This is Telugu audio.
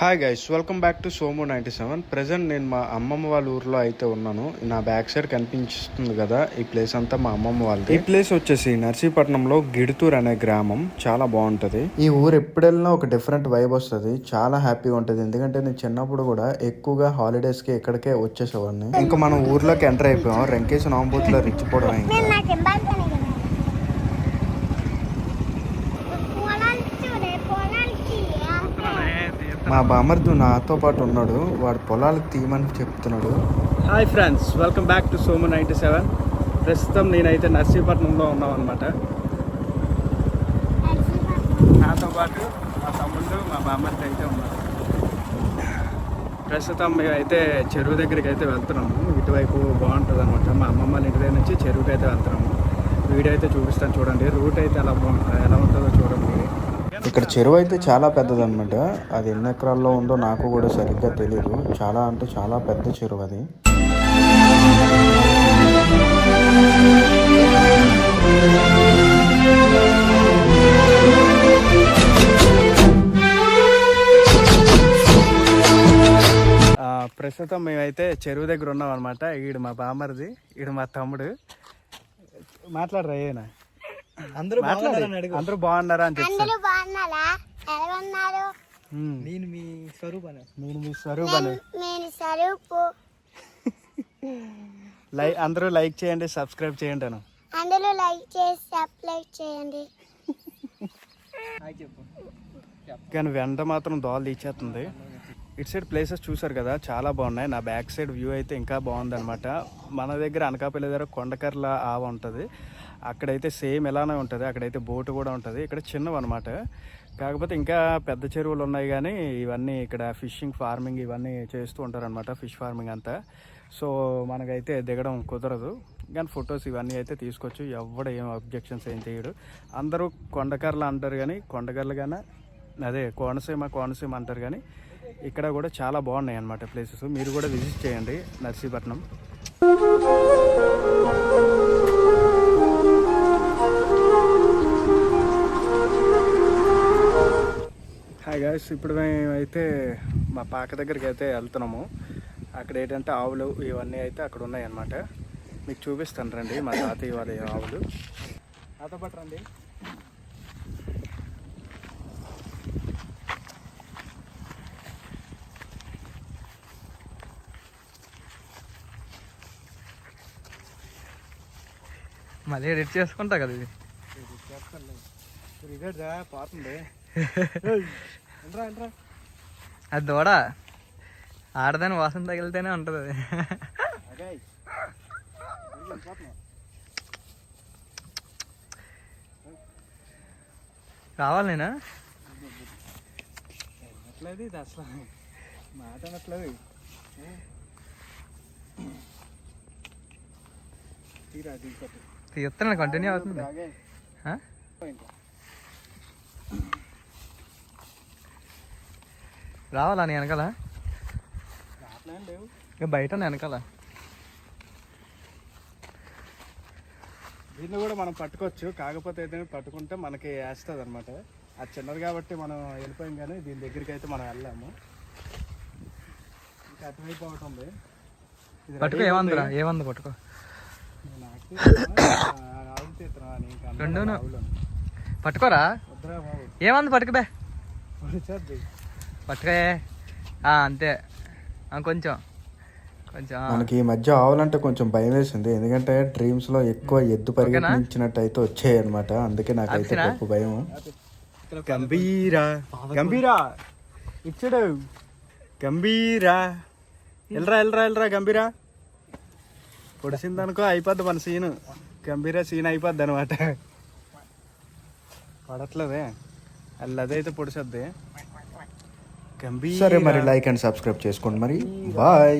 Hi guys welcome back to Somu ninety seven present నేను మా అమ్మమ్మ వాళ్ళ ఊర్లో అయితే ఉన్నాను. నా బ్యాక్ సైడ్ కనిపిస్తుంది కదా ఈ ప్లేస్ అంతా మా అమ్మమ్మ వాళ్ళది. ఈ ప్లేస్ వచ్చేసి నర్సీపట్నంలో గిడుతూర్ అనే గ్రామం. చాలా బాగుంటది. ఈ ఊరు ఎప్పుడు వెళ్ళినా ఒక డిఫరెంట్ వైబ్ వస్తుంది. చాలా హ్యాపీగా ఉంటది. ఎందుకంటే నేను చిన్నప్పుడు కూడా ఎక్కువగా హాలిడేస్కి ఇక్కడికే వచ్చేసేవాడిని. ఇంకా మనం ఊర్లోకి ఎంటర్ అయిపోయాం. వెంకటేశ్వర నాంబూతిలో రిచ్చిపోవడం ఇంకా నేను నాకు ఇబ్బంది పొలాలు చూడే పొలాలకి మా బామర్దు నాతో పాటు ఉన్నాడు. వాడు పొలాలు తీయమని చెప్తున్నాడు. Hi friends welcome back to Somu ninety seven ప్రస్తుతం నేనైతే నర్సీపట్నంలో ఉన్నాం అనమాట నాతో పాటు మా తమ్ముళ్ళు మా బామ్మర్ది అయితే ఉన్నారు. ప్రస్తుతం మేమైతే చెరువు దగ్గరికి అయితే వెళ్తున్నాము. ఇటువైపు బాగుంటుంది అనమాట మా అమ్మమ్మ వాళ్ళ ఇంటి దగ్గర నుంచి చెరువుకి అయితే వెళ్తున్నాము. వీడియో అయితే చూపిస్తాను చూడండి. రూట్ అయితే ఎలా బాగుంటుంది ఎలా ఉంటుందో చూడండి. ఇక్కడ చెరువు అయితే చాలా పెద్దదన్నమాట. అది ఎన్ని ఎకరాల్లో ఉందో నాకు కూడా సరిగ్గా తెలియదు చాలా అంటే చాలా పెద్ద చెరువు అది. ప్రస్తుతం మేమైతే చెరువు దగ్గర ఉన్నాం అనమాట ఈడు మా బామ్మరిది ఈడు మా తమ్ముడు. మాట్లాడరా ఏనా అందరూ బాగున్నారని అడుగు. అందరూ బాగున్నారా అని అందరూ బాగున్నారా? ఎలా ఉన్నారు నేను మీ స్వరూపాన్ని నేను మీ నేను సరుపు లైక్ అందరూ లైక్ చేయండి సబ్స్క్రైబ్ చేయండి అను. అందరూ లైక్ చేసి సబ్స్క్రైబ్ చేయండి. కానీ వెంట మాత్రం దోలు తీసేస్తుంది. ఇటు సైడ్ ప్లేసెస్ చూసారు కదా చాలా బాగున్నాయి. నా బ్యాక్ సైడ్ వ్యూ అయితే ఇంకా బాగుందనమాట మన దగ్గర అనకాపల్లి దగ్గర కొండకర్ల ఆవ ఉంటుంది. అక్కడైతే సేమ్ ఎలానే ఉంటుంది. అక్కడైతే బోటు కూడా ఉంటుంది. ఇక్కడ చిన్నవి అనమాట కాకపోతే ఇంకా పెద్ద చెరువులు ఉన్నాయి కానీ ఇవన్నీ ఇక్కడ ఫిషింగ్ ఫార్మింగ్ ఇవన్నీ చేస్తూ ఉంటారనమాట ఫిష్ ఫార్మింగ్ అంతా. సో మనకైతే దిగడం కుదరదు. కానీ ఫొటోస్ ఇవన్నీ అయితే తీసుకోవచ్చు ఎవడ ఏం అబ్జెక్షన్స్ ఏం చేయడు. అందరూ కొండకర్ల అంటారు కానీ కొండకర్లు కానీ అదే కోనసీమ కోనసీమ అంటారు కానీ ఇక్కడ కూడా చాలా బాగున్నాయి అన్నమాట ప్లేసెస్ మీరు కూడా విజిట్ చేయండి నర్సీపట్నం. హాయ్ గాయస్ ఇప్పుడు మేమైతే మా పాక దగ్గరికి అయితే వెళ్తున్నాము. అక్కడ ఏంటంటే ఆవులు ఇవన్నీ అయితే అక్కడ ఉన్నాయన్నమాట మీకు చూపిస్తాను రండి మా తాతయ్య వాళ్ళ ఆవులు. నాతో పాటు రండి. మళ్ళీ ఎడిట్ చేసుకుంటా కదా ఇది. అది దూడ. ఆడదాని వాసన తగిలితేనే ఉంటుంది అది. రావాలి నేనా? ఇది అసలు? మాట అనట్లేదు తీరా తీస్తున్నా కంటిన్యూ అవుతుంది? రావాలా నీ వెనకాల? బయట నా వెనకాల? దీన్ని కూడా మనం పట్టుకోవచ్చు. కాకపోతే ఏదైనా పట్టుకుంటే మనకి వేస్తుంది అనమాట అది చిన్నది కాబట్టి మనం వెళ్ళిపోయాం కానీ దీని దగ్గరికి అయితే మనం వెళ్ళాము. ఇంకా అటువైపు ఇది పట్టుకో ఏమందిరా. ఏమంది పట్టుకో నాకు తీస్తున్నా, ఆ ఆవులు తీస్తున్నా, నీకు అందరూ రెండూను. ఆవులు. పట్టుకోరా. ఏమంది పట్టుకుబే ఆ, అంతే. కొంచెం. కొంచెం. మనకి ఈ మధ్య ఆవులంటే కొంచెం భయం వేసింది. ఎందుకంటే డ్రీమ్స్లో ఎక్కువ ఎద్దు పరిగెత్తించినట్టు అయితే వచ్చాయి అనమాట అందుకే నాకైతే? గొప్ప భయం గంభీరా. గంభీరా. ఇచ్చాడు. గంభీరా. ఎల్రా ఎల్రా ఎల్రా గంభీరా. పొడిసింది అనుకో అయిపోద్ది మన సీన్. గంభీరా సీన్ అయిపోద్ది అనమాట పడట్లేదే. అల్లదైతే పొడిసద్ది. గంభీర సరే మరి లైక్ అండ్ సబ్స్క్రైబ్ చేసుకోండి మరి. బాయ్